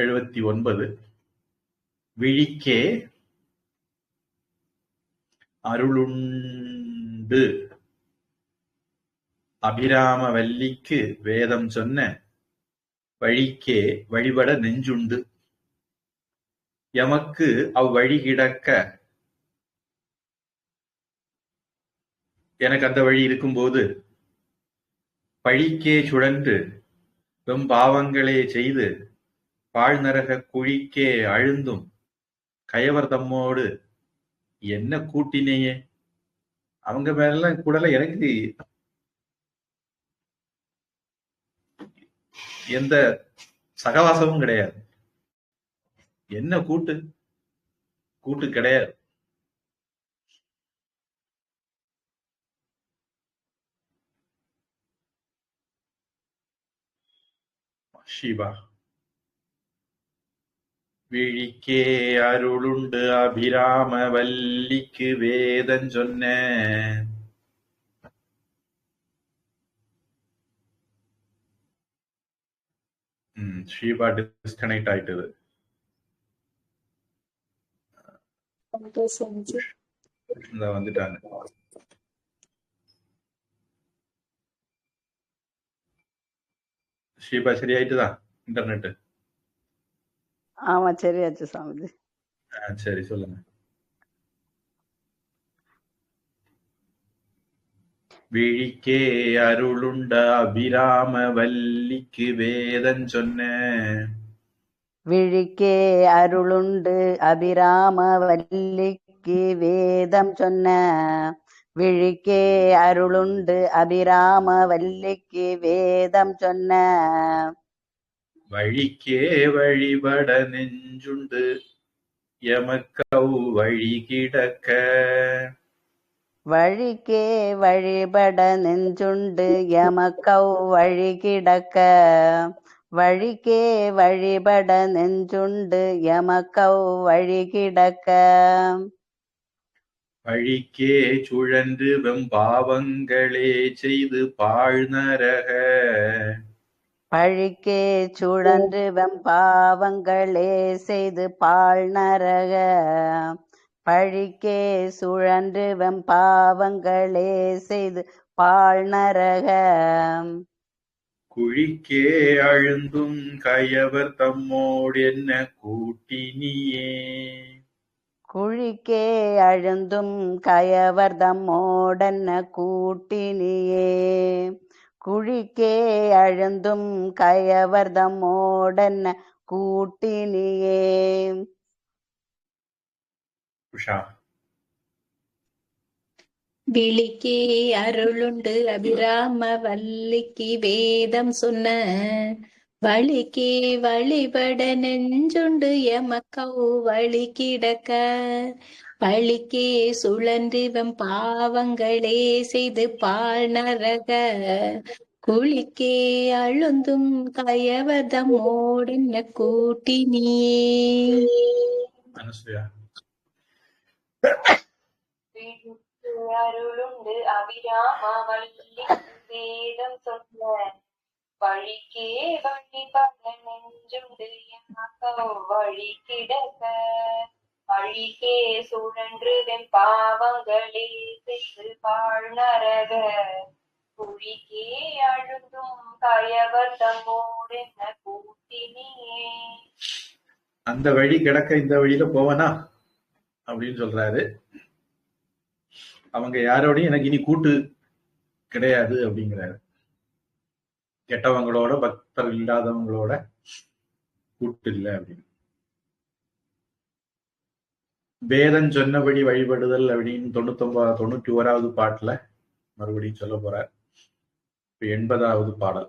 எழுபத்தி ஒன்பது. விழிக்கே அருளுண்டு. அபிராமவல்லிக்கு வேதம் சொன்ன வழிக்கே வழிபட நெஞ்சுண்டு. எமக்கு அவ்வழி கிடக்க எனக்கு அந்த வழி இருக்கும்போது பழிக்கே சுழன்று வெம் பாவங்களே செய்து பாழ்நரக குழிக்கே அழுந்தும் கயவர் தம்மோடு என்ன கூட்டினேயே? அவங்க மேலாம் கூடல எனக்கு எந்த சகவாசமும் கிடையாது. என்ன கூட்டு? கூட்டு கிடையாது. சிவா விழிக்கே அருளுண்டு அபிராம வல்லிக்கு வேதம் சொன்ன ம், ஷீபா டிஸ்கனெக்ட் ஆயிட்டது ஓகே சுவாமிஜி இந்த வந்துட்டாங்க ஷீபா சரியாயிட்டுதா இன்டர்நெட் ஆமா சரியாச்சு சுவாமிஜி சரி சொல்லுங்க. விழிக்கே அருளுண்ட அபிராம வல்லிக்கு வேதம் சொன்ன. விழிக்கே அருளுண்டு அபிராம வல்லிக்கு வேதம் சொன்ன. விழிக்கே அருளுண்டு அபிராம வல்லிக்கு வேதம் சொன்ன. வழிக்கே வழிபட நெஞ்சுண்டு எமக்கவ் வழி கிடக்க வழிக்கே வழிபட நெஞ்சுண்டு எமக்கவ் வழி கிடக்க வழிக்கே வழிபட நெஞ்சுண்டு எமக்கவ் வழி கிடக்க வழிக்கே சுழன்று வெம்பாவங்களே செய்து பாழ்நரக பழிக்கே சுழன்று வெம்பாவங்களே செய்து பாழ் நரக. பழிக்கே சுழன்று வெம்பாவங்களே செய்து பாழ் நரக. குழிக்கே அழுந்தும் கயவர் தம்மோடு என்ன கூட்டினியே? குழிக்கே அழுந்தும் கயவர் தம்மோடன்ன கூட்டினியே? குழிக்கே அழுந்தும் கயவர் தம்மோடன்ன கூட்டினியே. உஷா. விழிக்கே அருளுண்டு அபிராம வல்லிக்கு வேதம் சொன்ன வழிக்கே வழிபட நெஞ்சுண்டு எமக்கவு வழி கிடக்க பழிக்கே சுழன்றிவம் பாவங்களே செய்து பால் நரக. குளிக்கே அழுந்தும் கயவதம் ஓடென்ன கூட்டினியே. அனுசுயா அருளுண்டு அபிராம வள்ளி வேதம் சொன்ன வழிக்கே வழிபட நெஞ்சுண்டு எமக்கோ வழி கிடக்க. அழிக்கே சுழன்று வெம்பாவங்களே செய்து பாழ் நரக. குழிக்கே அழுந்தும் கயவர் தம்மோடென்ன கூட்டினியே? அந்த வழி கிடக்க இந்த வழியில போவனா? அப்படின்னு சொல்றாரு. அவங்க யாரோடையும் எனக்கு இனி கூட்டு கிடையாது அப்படிங்கிறாரு. கெட்டவங்களோட பக்தர் இல்லாதவங்களோட கூட்டு இல்லை அப்படின்னு. வேதம் சொன்னபடி வழிபடுதல் அப்படின்னு தொண்ணூத்தொன்பது தொண்ணூற்றி ஓராவது பாட்டுல மறுபடியும் சொல்ல போறார். எண்பதாவது பாடல்.